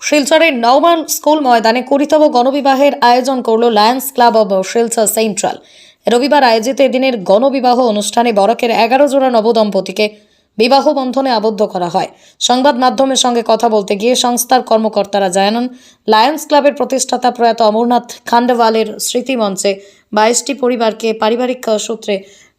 শিলচরের নওমান স্কুল ময়দানে কুড়িতম গণবিবাহের আয়োজন করল Lions Club of Silchar Central. রবিবার আয়োজিত এদিনের গণবিবাহ অনুষ্ঠানে বরকের এগারো জোড়া নবদম্পতিকে বিবাহ বন্ধনে আবদ্ধ করা হয়। সংবাদ মাধ্যমের সঙ্গে কথা বলতে গিয়ে সংস্থার কর্মকর্তারা জানান, লায়ন্স ক্লাবের প্রতিষ্ঠাতা প্রয়াত অমরনাথ খান্ডওয়ালের স্মৃতিমঞ্চে বাইশটি পরিবারকে পারিবারিক সূত্রে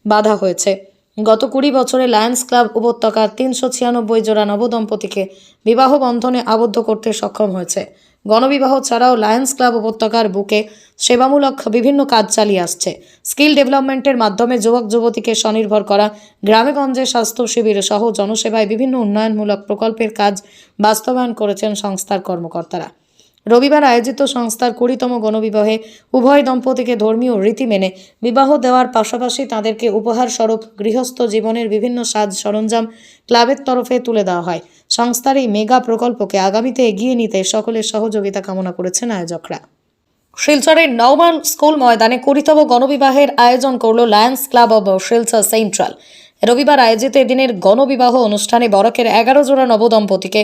বাধা হয়েছে। গত কুড়ি বছরে লায়ন্স ক্লাব উপত্যকার তিনশো ছিয়ানব্বই জোড়া নবদম্পতিকে বিবাহ বন্ধনে আবদ্ধ করতে সক্ষম হয়েছে। গণবিবাহ ছাড়াও লায়ন্স ক্লাব উপত্যকার বুকে সেবামূলক বিভিন্ন কাজ চালিয়ে আসছে। স্কিল ডেভেলপমেন্টের মাধ্যমে যুবক যুবতীকে স্বনির্ভর করা গ্রামেগঞ্জে স্বাস্থ্য শিবির সহ জনসেবায় বিভিন্ন উন্নয়নমূলক প্রকল্পের কাজ বাস্তবায়ন করেছেন সংস্থার কর্মকর্তারা। রবিবার আয়োজিত সংস্থার কুড়িতম গণবিবাহে উভয় দম্পতিকে ধর্মীয় রীতি মেনে বিবাহ দেওয়ার পাশাপাশি তাদেরকে উপহার স্বরূপ গৃহস্থ জীবনের বিভিন্ন সাজ সরঞ্জাম ক্লাবের তরফে তুলে দেওয়া হয়। সংস্থার এই মেগা প্রকল্পকে আগামীতে এগিয়ে নিতে সকলের সহযোগিতা কামনা করেছেন আয়োজকরা। শিলচরের নওমান স্কুল ময়দানে কুড়িতম গণবিবাহের আয়োজন করল Lions Club of Silchar Central. রবিবার আয়োজিত এদিনের গণবিবাহ অনুষ্ঠানে বরকের এগারো জোড়া নবদম্পতিকে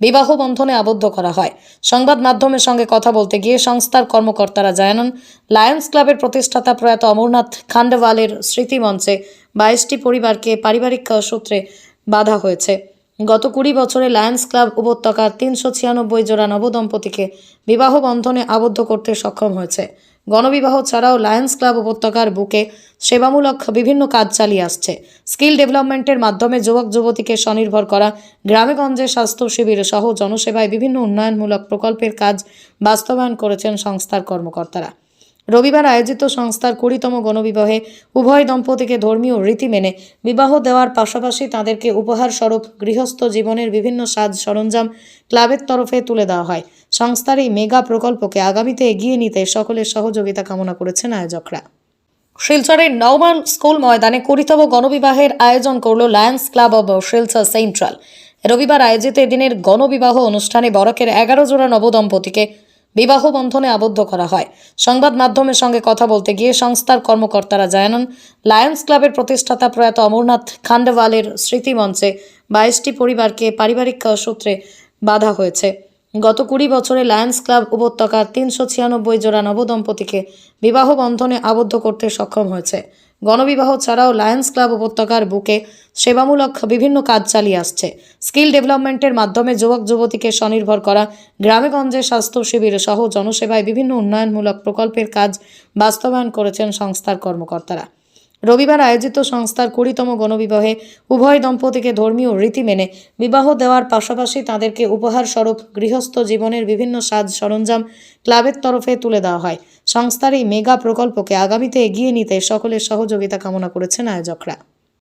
বিবাহ বন্ধনে আবদ্ধ করা হয়। সংবাদ মাধ্যমের সঙ্গে কথা বলতে গিয়ে সংস্থার কর্মকর্তারা জানান, লায়ন্স ক্লাবের প্রতিষ্ঠাতা প্রয়াত অমরনাথ খান্ডওয়ালের স্মৃতিমঞ্চে বাইশটি পরিবারকে পারিবারিক সূত্রে বাধা হয়েছে। গত কুড়ি বছরে লায়ন্স ক্লাব উপত্যকার তিনশো ছিয়ানব্বই জোড়া নবদম্পতিকে বিবাহ বন্ধনে আবদ্ধ করতে সক্ষম হয়েছে। গণবিবাহ ছাড়াও লায়ন্স ক্লাব উপত্যকার বুকে সেবামূলক বিভিন্ন কাজ চালিয়ে আসছে। স্কিল ডেভেলপমেন্টের মাধ্যমে যুবক যুবতীকে স্বনির্ভর করা গ্রামেগঞ্জে স্বাস্থ্য শিবির সহ জনসেবায় বিভিন্ন উন্নয়নমূলক প্রকল্পের কাজ বাস্তবায়ন করেছেন সংস্থার কর্মকর্তারা। রবিবার আয়োজিত সংস্থার কুড়িতম গণবিবাহে উভয় দম্পতিকে ধর্মীয় রীতি মেনে বিবাহ দেওয়ার পাশাপাশি তাদেরকে উপহার স্বরূপ গৃহস্থ জীবনের বিভিন্ন সাজ সরঞ্জাম ক্লাবের তরফে তুলে দেওয়া হয়। সংস্থার এই মেগা প্রকল্পকে আগামীতে এগিয়ে নিতে সকলের সহযোগিতা কামনা করেছেন আয়োজকরা। শিলচরের নওমান স্কুল ময়দানে কুড়িতম গণবিবাহের আয়োজন করল Lions Club of Silchar Central. রবিবার আয়োজিত এদিনের গণবিবাহ অনুষ্ঠানে বরকের এগারো জোড়া নবদম্পতিকে বিবাহ বন্ধনে আবদ্ধ করা হয়। সংবাদ মাধ্যমের সঙ্গে কথা বলতে গিয়ে সংস্থার কর্মকর্তারা জানান, লায়ন্স ক্লাবের প্রতিষ্ঠাতা প্রয়াত অমরনাথ খান্ডওয়ালের স্মৃতিমঞ্চে বাইশটি পরিবারকে পারিবারিক সূত্রে বাধা হয়েছে। গত কুড়ি বছরে লায়ন্স ক্লাব উপত্যকার তিনশো ছিয়ানব্বই জোড়া নবদম্পতিকে বিবাহ বন্ধনে আবদ্ধ করতে সক্ষম হয়েছে। গণবিবাহ ছাড়াও লায়ন্স ক্লাব উপত্যকার বুকে সেবামূলক বিভিন্ন কাজ চালিয়ে আসছে। স্কিল ডেভেলপমেন্টের মাধ্যমে যুবক যুবতীকে স্বনির্ভর করা গ্রামেগঞ্জে স্বাস্থ্য শিবির সহ জনসেবায় বিভিন্ন উন্নয়নমূলক প্রকল্পের কাজ বাস্তবায়ন করেছেন সংস্থার কর্মকর্তারা। রবিবার আয়োজিত সংস্থার কুড়িতম গণবিবাহে উভয় দম্পতিকে ধর্মীয় রীতি মেনে বিবাহ দেওয়ার পাশাপাশি তাদেরকে উপহার স্বরূপ গৃহস্থ জীবনের বিভিন্ন সাজ সরঞ্জাম ক্লাবের তরফে তুলে দেওয়া হয়। সংস্থার এই মেগা প্রকল্পকে আগামীতে এগিয়ে নিতে সকলের সহযোগিতা কামনা করেছেন আয়োজকরা।